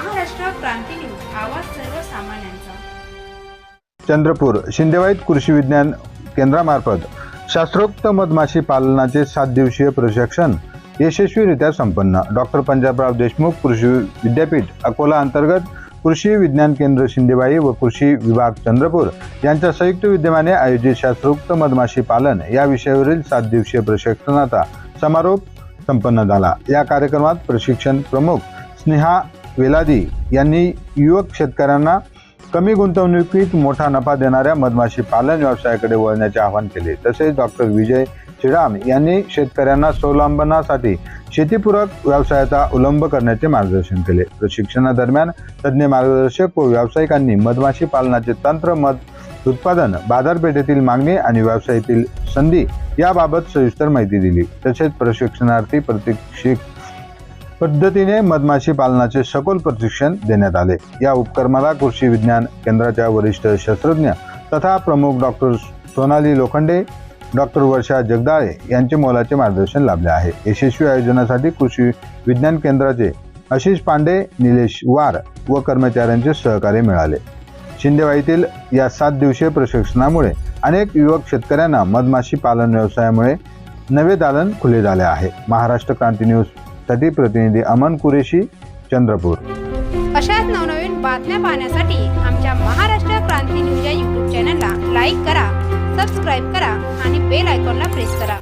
क्रांती news आवाज सर्वसामान्यांचा. चंद्रपूर शिंदेवाईत कृषी विज्ञान केंद्रामार्फत शास्त्रोक्त मधमाशी पालनाचे सात दिवसीय प्रशिक्षण यशस्वीरित्या संपन्न. डॉक्टर पंजाबराव देशमुख कृषी विद्यापीठ अकोला अंतर्गत कृषी विज्ञान केंद्र शिंदेबाई व कृषी विभाग चंद्रपूर यांच्या संयुक्त विद्यमाने आयोजित शास्त्रोक्त मधमाशी पालन या विषयावरील सात दिवसीय प्रशिक्षणाचा समारोप संपन्न झाला. या कार्यक्रमात प्रशिक्षण प्रमुख स्नेहा वेलादी यांनी युवक शेतकऱ्यांना कमी गुंतवणुकीत मोठा नफा देणाऱ्या मधमाशी पालन व्यवसायाकडे वळण्याचे आवाहन केले. तसेच डॉक्टर विजय श्रीराम यांनी शेतकऱ्यांना स्वावलंबनासाठी शेतीपूरक व्यवसायाचा अवलंब करण्याचे मार्गदर्शन केले. प्रशिक्षणादरम्यान तज्ज्ञ मार्गदर्शक व व्यावसायिकांनी मधमाशी पालनाचे तंत्र मध उत्पादन बाजारपेठेतील मागणी आणि व्यवसायातील संधी याबाबत सविस्तर माहिती दिली. तसेच प्रशिक्षणार्थी प्रशिक्षित पद्धतीने मधमाशी पालनाचे सखोल प्रशिक्षण देण्यात आले. या उपक्रमाला कृषी विज्ञान केंद्राच्या वरिष्ठ शास्त्रज्ञ तथा प्रमुख डॉक्टर सोनाली लोखंडे डॉक्टर वर्षा जगदाळे यांचे मोलाचे मार्गदर्शन लाभले आहे. यशस्वी आयोजनासाठी कृषी विज्ञान केंद्राचे आशिष पांडे निलेश वार व कर्मचाऱ्यांचे सहकार्य मिळाले. शिंदेवाईतील या सात दिवसीय प्रशिक्षणामुळे अनेक युवक शेतकऱ्यांना मधमाशी पालन व्यवसायामुळे नवे दालन खुले झाले आहे. महाराष्ट्र क्रांती न्यूज साठी प्रतिनिधी अमन कुरेशी चंद्रपूर. अशाच नवनवीन बातम्या पाहण्यासाठी आमच्या महाराष्ट्र क्रांती न्यूज या यूट्यूब चॅनलला लाईक करा सबस्क्राईब करा आणि बेल आयकॉनला प्रेस करा.